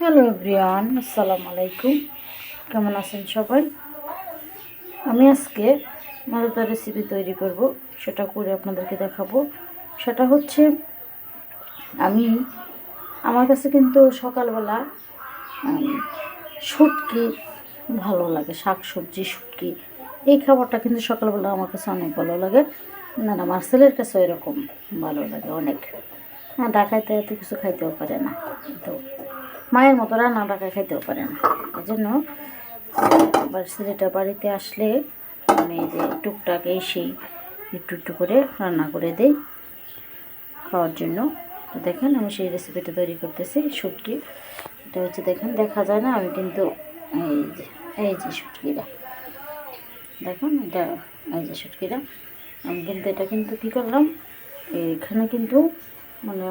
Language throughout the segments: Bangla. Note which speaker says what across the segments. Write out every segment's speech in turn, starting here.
Speaker 1: হ্যালো এভরিওয়ান, আসসালামু আলাইকুম। কেমন আছেন সবাই? আমি আজকে মজাদার রেসিপি তৈরি করব, সেটা করে আপনাদেরকে দেখাবো। সেটা হচ্ছে, আমি, আমার কাছে কিন্তু সকালবেলা শুটকি ভালো লাগে শাক সবজি শুটকি। এই খাবারটা কিন্তু সকালবেলা আমার কাছে অনেক ভালো লাগে। না না, আমার ছেলের কাছে এরকম ভালো লাগে অনেক। হ্যাঁ ঢাকাইতে এত কিছু খাইতেও পারে না। তো মায়ের মতো রান্না ঢাকায় খাইতেও পারে না। এই জন্য ছেলেটা বাড়িতে আসলে আমি এই যে টুকটাক এসেই একটু একটু করে রান্না করে দিই খাওয়ার জন্য। তো দেখেন আমি সেই রেসিপিটা তৈরি করতেছি, শুটকি। এটা হচ্ছে দেখেন, দেখা যায় না, আমি কিন্তু এই যে এই যে শুটকিটা। দেখুন এটা, এই যে শুটকিটা। আমি কিন্তু এটা কিন্তু কী করলাম, এখানে কিন্তু মানে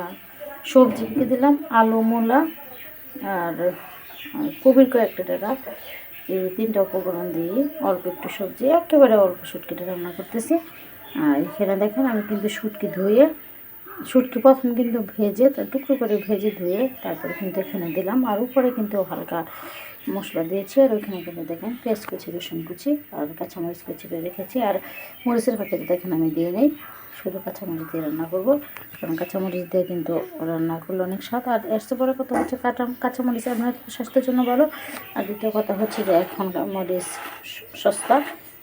Speaker 1: সবজি দিলাম? আলু, মূলা আর কবির কয়েকটা টাকা। এই তিনটা উপকরণ দিয়ে অল্প একটু সবজি, একেবারে অল্প সুটকিটা রান্না করতেছি। আর এখানে দেখেন, আমি কিন্তু শুটকি ধুয়ে শুটকি প্রথম কিন্তু ভেজে টুকরো করে ভেজে ধুয়ে তারপরে কিন্তু এখানে দিলাম। আর উপরে কিন্তু হালকা মশলা দিয়েছি আর ওইখানে কিন্তু দেখেন পেঁয়াজ কুচি, রসুন কুচি আর কাঁচামরিচ কুচি করে রেখেছি। আর মরিচের প্যাকেট দেখেন আমি দিয়ে নেই, শুধু কাঁচামরিচ দিয়ে রান্না করব। কারণ কাঁচামরিচ দিয়ে কিন্তু রান্না করলে অনেক স্বাদ। আর চেয়ে বড় কথা হচ্ছে কাঁচা, কাঁচামরিচ আপনার স্বাস্থ্যের জন্য ভালো। আর দ্বিতীয় কথা হচ্ছে যে এখন মরিচ সস্তা।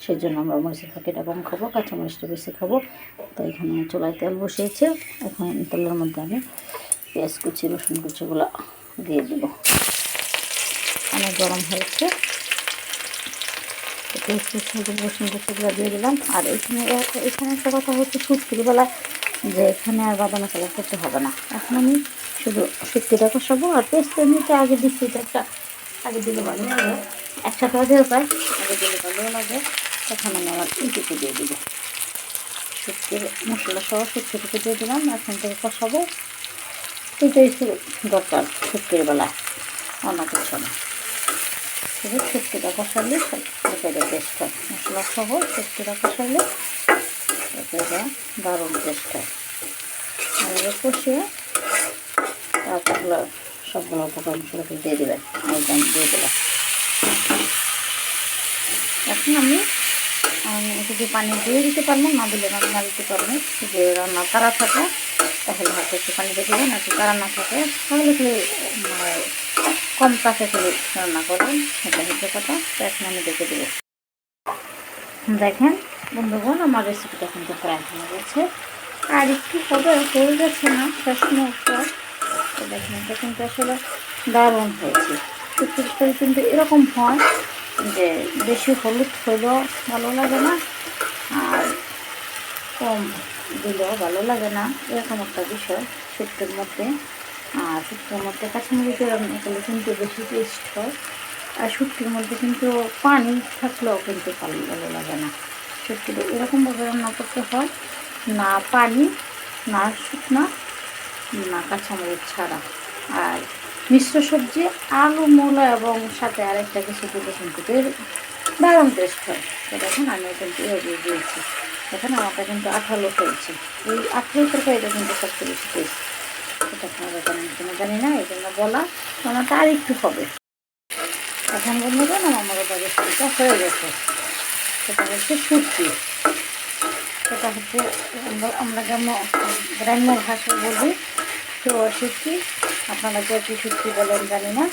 Speaker 1: সেই জন্য আমরা মরিচের প্যাকেটটা কম খাব, কাঁচামরিচটা বেশি খাব। তো এখানে চুলায় তেল বসিয়েছে। এখন তেলের মধ্যে আমি পেঁয়াজ কুচি, রসুন কুচিগুলো দিয়ে দেবো। অনেক গরম হয়েছে। পেঁয়াজ কুচি রসুন কুচিগুলো দিয়ে দিলাম। আর এখানে এখানে একটা কথা হচ্ছে, শুটকির বেলা যে এখানে আর বাদাম মশলা করতে হবে না। এখন আমি শুধু শুটকিটা কষাবো আর পেস্ট এমনিতে আগে দিচ্ছি, এটা একটা, আগে দিলে ভালো লাগে। একসাথে দিতে পাই আগে দিলে ভালো লাগে। তখন আমি আমার ইটিতে দিয়ে দিব। শুটকির মশলা সহ শুটকিটাকে দিয়ে দিলাম, এখন থেকে কষাবো। এটাই দরকার শুটকির বেলায়, অন্য কিছু না। শুধু শুটকিটা কষালে এটা টেস্ট হয়। মশলা সহ শুটকিটা কষালে এটা দারুণ টেস্ট হয়। আর কষিয়ে তারপর সবগুলো উপকরণগুলোকে দিয়ে দেবেন দিয়ে দিলাম। এখন আমি যদি পানি দিয়ে দিতে পারব, না দিলে আমি না দিতে পারব যদি রান্না তারা থাকে, তাহলে হয়তো একটু পানি দিয়ে দেবেন যদি তারা না থাকে। তাহলে খালি মানে কম কাছে খালি রান্না করবেন সেটা হচ্ছে কথা। তো এখন আমি দেখে দেবো। দেখেন, বন্ধুগণ, আমার রেসিপিটা কিন্তু প্রায় হয়ে গেছে। আর একটু হবে হয়ে গেছে না, শেষ মুহূর্ত। দেখেন এটা কিন্তু আসলে দারুণ হয়েছে। কিন্তু এরকম হয়। যে বেশি হলুদ হলেও ভালো লাগে না, আর কম দিলেও ভালো লাগে না, এরকম একটা বিষয় শুক্তোর মধ্যে। আর শুক্তোর মধ্যে কাঁচামরিচ রান্না করলে কিন্তু বেশি টেস্ট হয়। আর শুক্তির মধ্যে কিন্তু পানি থাকলেও কিন্তু ভালো লাগে না। শুক্তিটা এরকমভাবে রান্না করতে হয়, না পানি, না শুকনা, না কাঁচামরিচ ছাড়া। আর মিশ্র সবজি, আলু, মূলা এবং সাথে আরেকটা কিছু দিলে কিন্তু দারুণ টেস্ট হয়। তো দেখুন, আমি কিন্তু এভাবে দিয়েছি। দেখেন আমারটা কিন্তু আঠালো হয়েছে। এই আঠালো তরকারিটা কিন্তু সবচেয়ে বেশি টেস্ট সেটা আপনারা জানেন কিনা জানি না, এই জন্য বলা ওনাটা আর একটু হবে। এখন বন্ধুগণ আমার রেসিপিটা হয়ে গেছে। সেটা হচ্ছে সুটকি সেটা হচ্ছে আমরা আমরা গ্রাম্য গ্রাম্য ভাষায় বলি, তো সুটকি আপনারা যে কি সুটকি বলেন জানি না।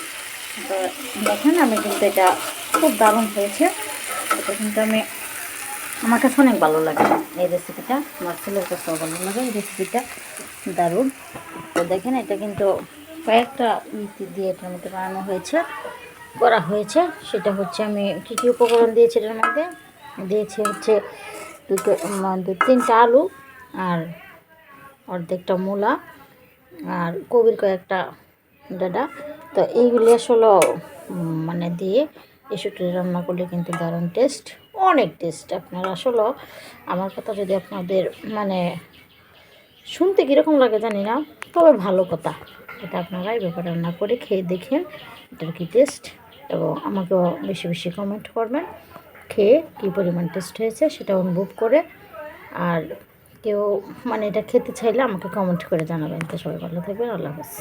Speaker 1: তো দেখেন, আমি কিন্তু এটা খুব দারুণ হয়েছে। এটা কিন্তু আমি, আমার কাছে অনেক ভালো লাগে এই রেসিপিটা আমার ছেলের কাছেও ভালো লাগে এই রেসিপিটা দারুণ। তো দেখেন, এটা কিন্তু কয়েকটা ইতি দিয়ে এটার মধ্যে বানানো হয়েছে, করা হয়েছে। সেটা হচ্ছে আমি কী কী উপকরণ দিয়েছি এটার মধ্যে? দিয়েছি হচ্ছে দুটো দু তিনটা আলু আর অর্ধেকটা মূলা। আর কবির কয়েকটা ডাডা তো এইগুলি আসলে মানে দিয়ে এসবটি রান্না করলে কিন্তু দারুণ টেস্ট অনেক টেস্ট আপনারা আসলে আমার কথা যদি আপনাদের মানে শুনতে কীরকম লাগে জানি না, তবে ভালো কথা। এটা আপনারা এইভাবে রান্না করে খেয়ে দেখেন, এটার কী টেস্ট এবং আমাকেও বেশি বেশি কমেন্ট করবেন, খেয়ে কী পরিমাণ টেস্ট হয়েছে সেটা অনুভব করে। আর কেউ মানে এটা খেতে চাইলে আমাকে কমেন্ট করে জানাবেন। তো সবাই ভালো থাকবেন, আল্লাহ হাফেজ।